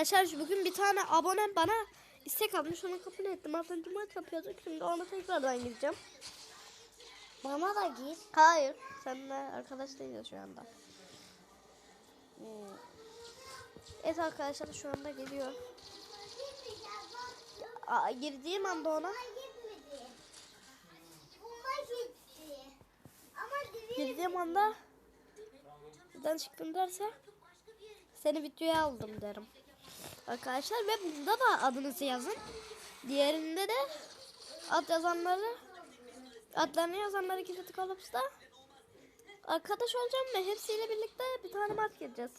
Arkadaşlar bugün bir tane abonem bana istek atmış onu kabul ettim. Az önce maç yapıyorduk şimdi ona tekrardan gireceğim. Bana da gir. Hayır seninle arkadaş değiliz şu anda. Hmm. Evet arkadaşlar şu anda geliyor. Aa, girdiğim anda ona girdiğim anda buradan çıktım derse seni videoya aldım derim. Arkadaşlar ve bunda da adınızı yazın. Diğerinde de ad yazanları adlarını yazanları kilitli kalıp da arkadaş olacağım ve hepsiyle birlikte bir tane maç gireceğiz.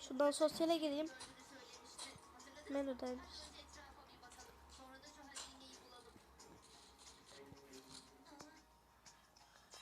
Şuradan sosyale gireyim. Menüden.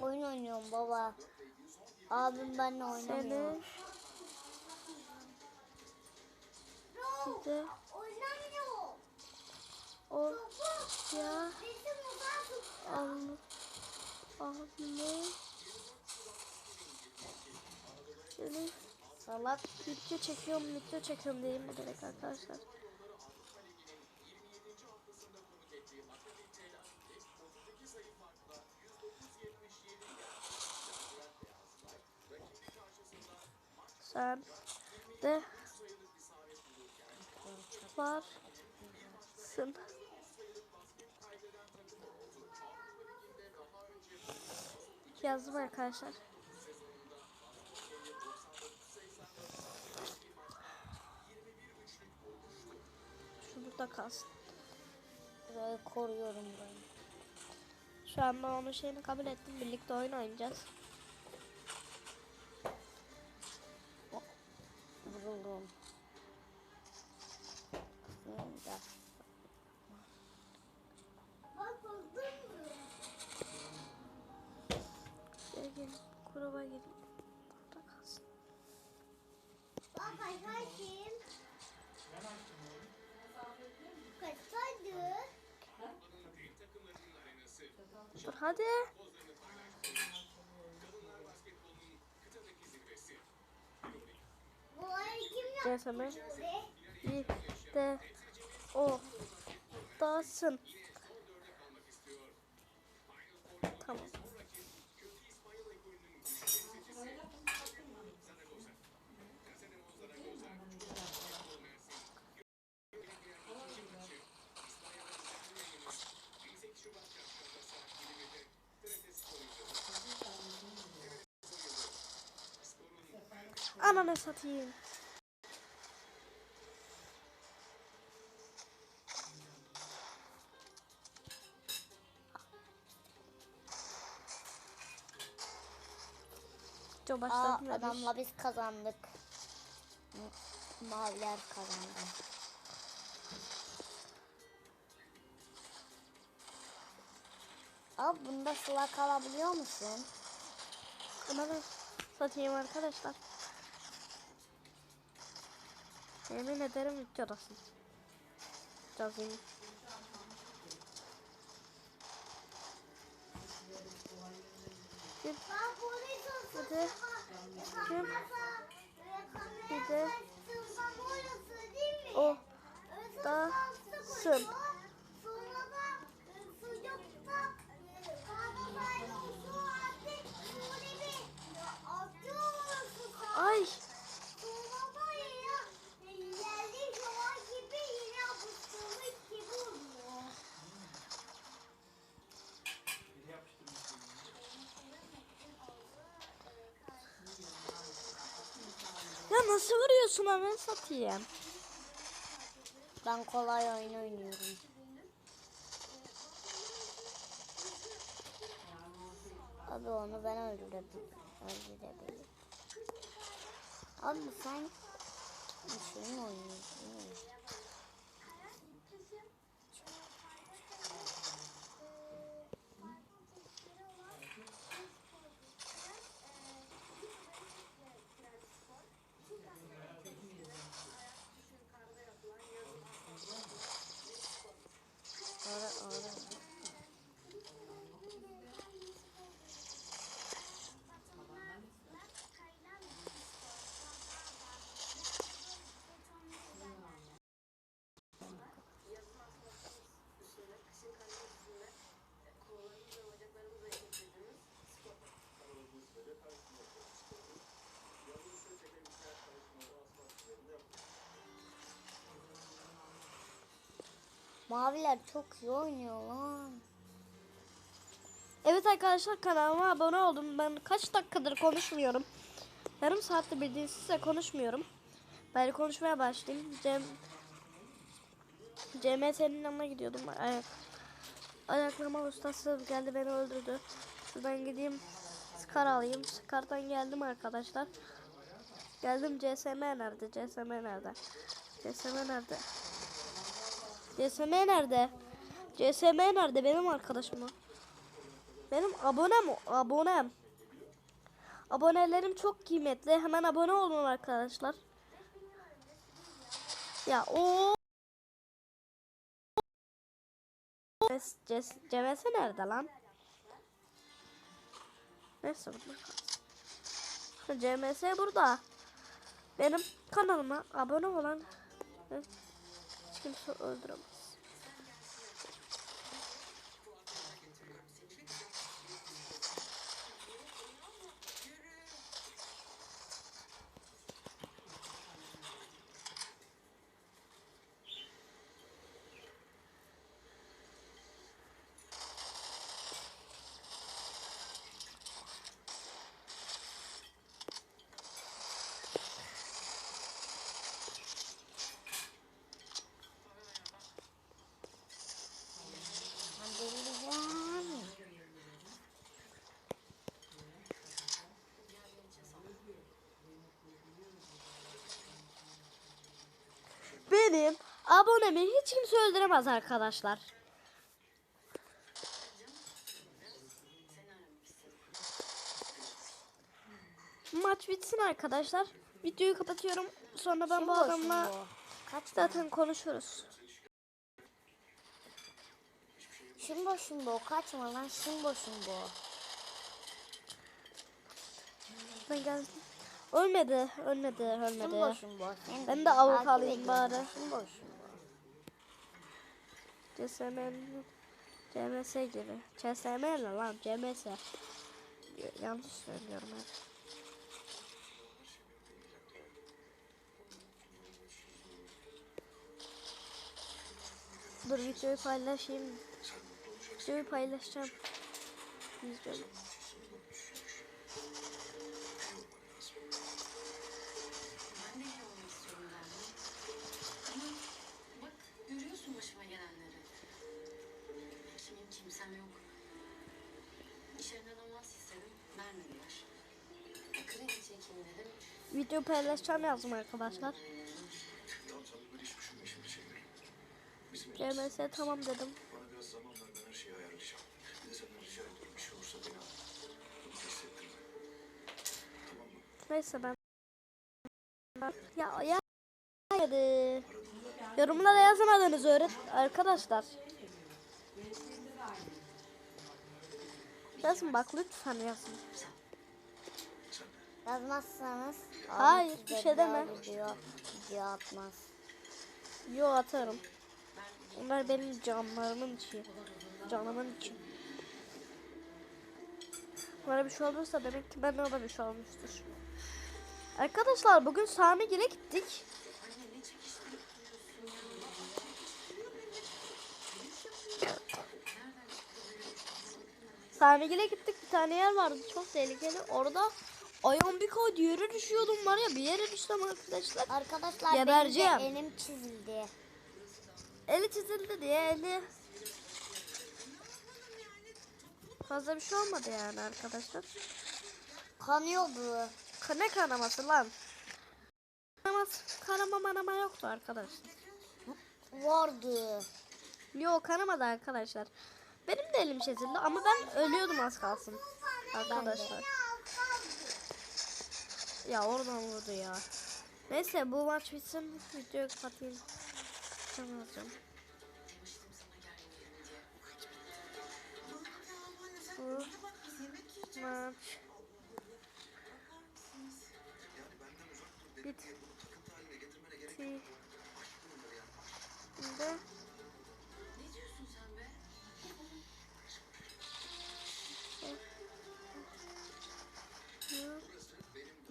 Oyun oynuyorum baba. Abim benimle oynamıyor. Seni. De o ya al abime seni Salak. video çekiyorum video çekiyorum diyeyim direkt arkadaşlar. Sen de varsın. Yazdım arkadaşlar. Şu burada kalsın. Burayı koruyorum ben. Şu anda onun şeyini kabul ettim. Birlikte oyun oynayacağız. Vuruldum. Şimdi. Geri gelin. Gruba gelin. Burada kalsın. Dur hadi. CSM. Bir de o dasın. Tamam. Ananı satayım. Çok Aa, adamla biz kazandık. Maviler kazandı. Abi bunda sıla kalabiliyor musun? Ananı satayım arkadaşlar. Yemin ederim videodasın. Yazayım. Bir, hadi. Kim? Bir de o da sın. Nasıl vuruyorsun ananı satayım? Ben kolay oyun oynuyorum. Abi onu ben öldürebilirim. Öldürebilirim. Abi sen bir şey mi oynuyorsun? Maviler çok iyi oynuyor lan. Evet arkadaşlar kanalıma abone oldum. Ben kaç dakikadır konuşmuyorum. Yarım saatte bildiğiniz size konuşmuyorum. Ben konuşmaya başlayayım. Cem CMS'nin yanına gidiyordum. Ayak ayaklarıma ustası geldi beni öldürdü. Şuradan gideyim. Scar alayım. Scar'dan geldim arkadaşlar. Geldim CSM nerede? CSM nerede? CSM nerede? CSM nerede? CSM nerede? Benim arkadaşım. Benim abonem o. Abonem. Abonelerim çok kıymetli. Hemen abone olun arkadaşlar. Ya o CMS nerede lan? Neyse burada. CMS burada. Benim kanalıma abone olan hiç kimse öldüremez. Abonemi hiç kimse öldüremez arkadaşlar. Maç bitsin arkadaşlar. Videoyu kapatıyorum. Sonra ben bu Şimdi adamla. Kaç zaten konuşuruz. Şimbo şimbo kaçma lan şimbo şimbo. Ben geldim. Ölmedi, ölmedi, ölmedi. Şimbo şimbo. Ben de avuk takip alayım ediyorum. bari. Şimbo şimbo. CSM CMS gibi. CSM ne lan? CMS. Yanlış söylüyorum ben. Dur videoyu paylaşayım. Videoyu paylaşacağım. İzliyorum. Video paylaşacağım yazdım arkadaşlar. CMS tamam dedim. Neyse ben ya ya hadi. Yorumlara yazamadınız öğret arkadaşlar. Yazın bak lütfen yazın. Yazmazsanız Hayır, bir şey bir daha deme. Video, video atmaz. Yo atarım. Onlar benim canlarımın içi. Canımın içi. Bana bir şey olursa demek ki bende da bir şey olmuştur. Arkadaşlar bugün Samigil'e gittik. Samigil'e gittik bir tane yer vardı çok tehlikeli. Orada ayağım bir kaydı yere düşüyordum var ya bir yere düştüm arkadaşlar. Arkadaşlar Gebereceğim. benim de elim çizildi. Eli çizildi diye eli fazla bir şey olmadı yani arkadaşlar. Kanıyordu. Ka- Ne kanaması lan? Kanaması, kanama manama yoktu arkadaşlar. Vardı. Yok kanamadı arkadaşlar. Benim de elim çizildi ama ben ölüyordum az kalsın. Arkadaşlar. Ya oradan vurdu ya. Neyse bu maç bitsin. Videoyu kapatayım. Tamam. Bu maç bitti. Şimdi Ne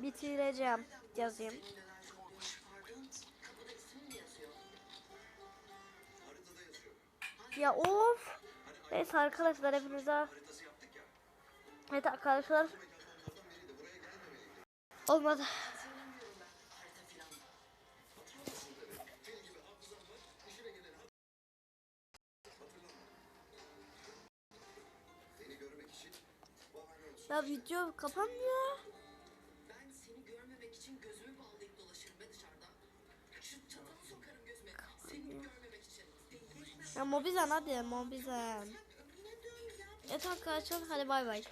bitireceğim yazayım. Ya of. Neyse arkadaşlar hepinize. Evet arkadaşlar. Olmadı. Ya video kapanmıyor. Ya Mobizen hadi Mobizen. Evet arkadaşlar hadi bay bay.